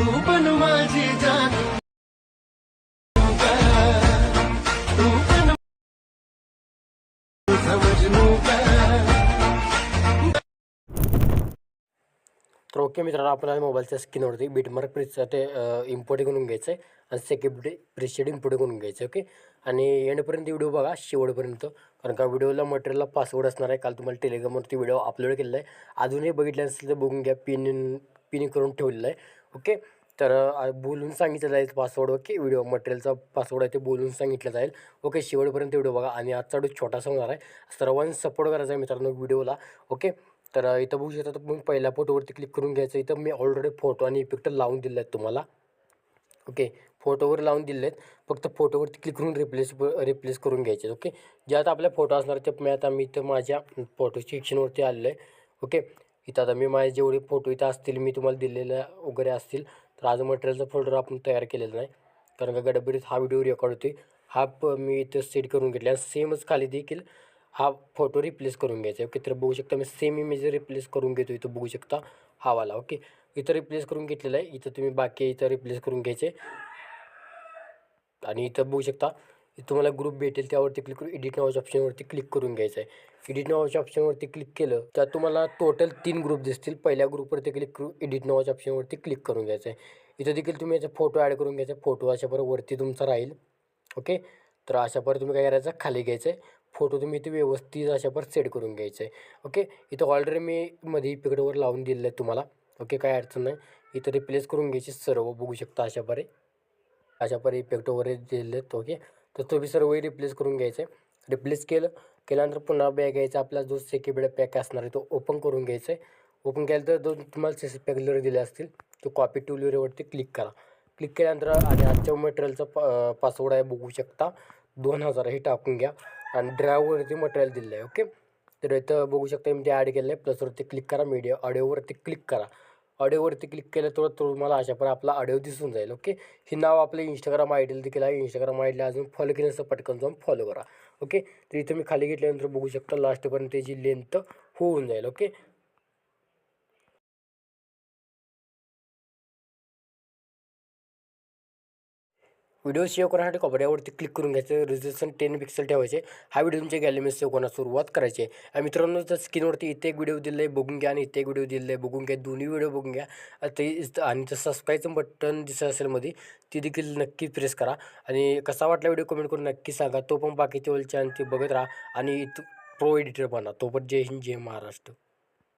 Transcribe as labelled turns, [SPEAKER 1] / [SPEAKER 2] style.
[SPEAKER 1] तू पण माझी तू पण
[SPEAKER 2] तर ओके मित्रांनो आपल्याला मोबाईलच्या स्क्रीनवरती बीटमार्क प्रिजचं ते इम्पोर्ट करून घ्यायचं आहे आणि सेक्युरिटी प्रिशेड इम्पोर्ट करून घ्यायचं ओके? आणि एंडपर्यंत व्हिडिओ बघा शेवटपर्यंत. कारण का व्हिडिओला मटेरियलला पासवर्ड असणार आहे. काल तुम्हाला टेलिग्रामवरती व्हिडिओ अपलोड केलेला आहे. अजूनही बघितलं असेल तर बघून घ्या. पिन पिन करून ठेवलेलं आहे ओके? तर बोलून सांगितलं जाईल पासवर्ड ओके व्हिडिओ मटेरियलचा पासवर्ड आहे ते बोलून सांगितलं जाईल. ओके शेवटपर्यंत व्हिडिओ बघा. आणि आजचा व्हिडिओ छोटासा होणार आहे. सर्वांनी सपोर्ट करायचा आहे मित्रांनो व्हिडिओला ओके तर इथं बघू शकता तर मग पहिल्या फोटोवरती क्लिक करून घ्यायचं. इथं मी ऑलरेडी फोटो आणि इफेक्ट लावून दिले आहेत तुम्हाला ओके फोटोवर लावून दिले आहेत फक्त फोटोवरती क्लिक करून रिप्लेस रिप्लेस करून घ्यायचे. ओके जे आता आपल्या फोटो असणार ते मी आता मी इथं माझ्या फोटो सेक्शनवरती आलेलं आहे. ओके इथं आता मी माझे जेवढे फोटो इथं असतील मी तुम्हाला दिलेल्या वगैरे असतील तर आज मटेरियलचा फोल्डर आपण तयार केलेला नाही. कारण का गडबडीत हा व्हिडिओ रेकॉर्ड होते हा प मी इथं सेट करून घेतला सेमच खाली देखील हा फोटो रिप्लेस करून घ्यायचा ओके तर बघू शकता मी सेम इमेज रिप्लेस करून घेतो इथं बघू शकता हा वाला. ओके इथं रिप्लेस करून घेतलेला आहे. इथं तुम्ही बाकी इथं रिप्लेस करून घ्यायचे. आणि इथं बघू शकता तुम्हाला ग्रुप भेटेल त्यावरती क्लिक करून एडिट नावाच्या ऑप्शनवरती क्लिक करून घ्यायचं आहे एडिट नावाच्या ऑप्शनवरती क्लिक केलं तर तुम्हाला टोटल तीन ग्रुप दिसतील. पहिल्या ग्रुपवरती क्लिक करून एडिट नावाच्या ऑप्शनवरती क्लिक करून घ्यायचं आहे इथं देखील तुम्ही याचा फोटो ॲड करून घ्यायचा. फोटो अशा बरोबर वरती तुमचा राहील. ओके तर अशा पर तुम्ही काय करायचं? खाली घ्यायचं आहे फोटो तुम्ही इथे व्यवस्थित अशा पर सेट करून घ्यायचं आहे ओके इथं ऑलरेडी मी मध्ये इफेक्टवर लावून दिलेलं आहे तुम्हाला. ओके काय अडचण नाही. इथं रिप्लेस करून घ्यायचे सर्व. बघू शकता अशा परे. अशा परी इफेक्ट वगैरे दिलेले आहेत ओके तर तुम्ही सर्वही रिप्लेस करून घ्यायचा आहे रिप्लेस केलं केल्यानंतर पुन्हा बॅग घ्यायचा आपला जो सेकेबेड पॅक असणार आहे तो ओपन करून घ्यायचा आहे ओपन केलं तर दोन तुम्हाला सी पॅक लिअर दिले असतील तो कॉपी टू लिअरवरती क्लिक करा. क्लिक केल्यानंतर आणि आजच्या मटेरियलचा पा पासवर्ड आहे बघू शकता. दोन हजार हे टाकून घ्या. आणि ड्राईव्हवरती मटेरियल दिलेलं आहे ओके तर इथं बघू शकता मी ते ॲड केलं आहे प्लसवरती क्लिक करा मीडिया ऑडिओवरती क्लिक करा. ऑडिओवरती क्लिक केलं तर तुम्हाला अशा पण आपला ऑडिओ दिसून जाईल ओके हे नाव आपलं इंस्टाग्राम आय डी देखील आहे. इंस्टाग्राम आय डीला अजून फॉलो केलं असं पटकन जाऊन फॉलो करा ओके तर इथं मी खाली घेतल्यानंतर बघू शकता लास्टपर्यंत त्याची लेंथ होऊन जाईल ओके व्हिडिओ सेव्ह करण्यासाठी कपड्यावरती क्लिक करून घ्यायचं. रिझल्युशन टेन पिक्सल ठेवायचे. हा व्हिडिओ तुमच्या गॅलरीमध्ये सेव्ह करण्यास सुरुवात करायची. आहे आणि मित्रांनो तर स्क्रीनवरती इथे एक व्हिडिओ दिलं आहे बघून घ्या. आणि इथे एक व्हिडिओ दिले आहे बघून घ्या. दोन्ही व्हिडिओ बघून घ्या. ते आणि तर सबस्क्राईबचं बटन दिसत असेल मध्ये ती देखील नक्की प्रेस करा. आणि कसा वाटला व्हिडिओ कमेंट करून नक्की सांगा. तो पण बाकीच्या वेळच्या आणि ते बघत राहा. आणि प्रो एडिटर बना तो पण जय हिंद जय महाराष्ट्र.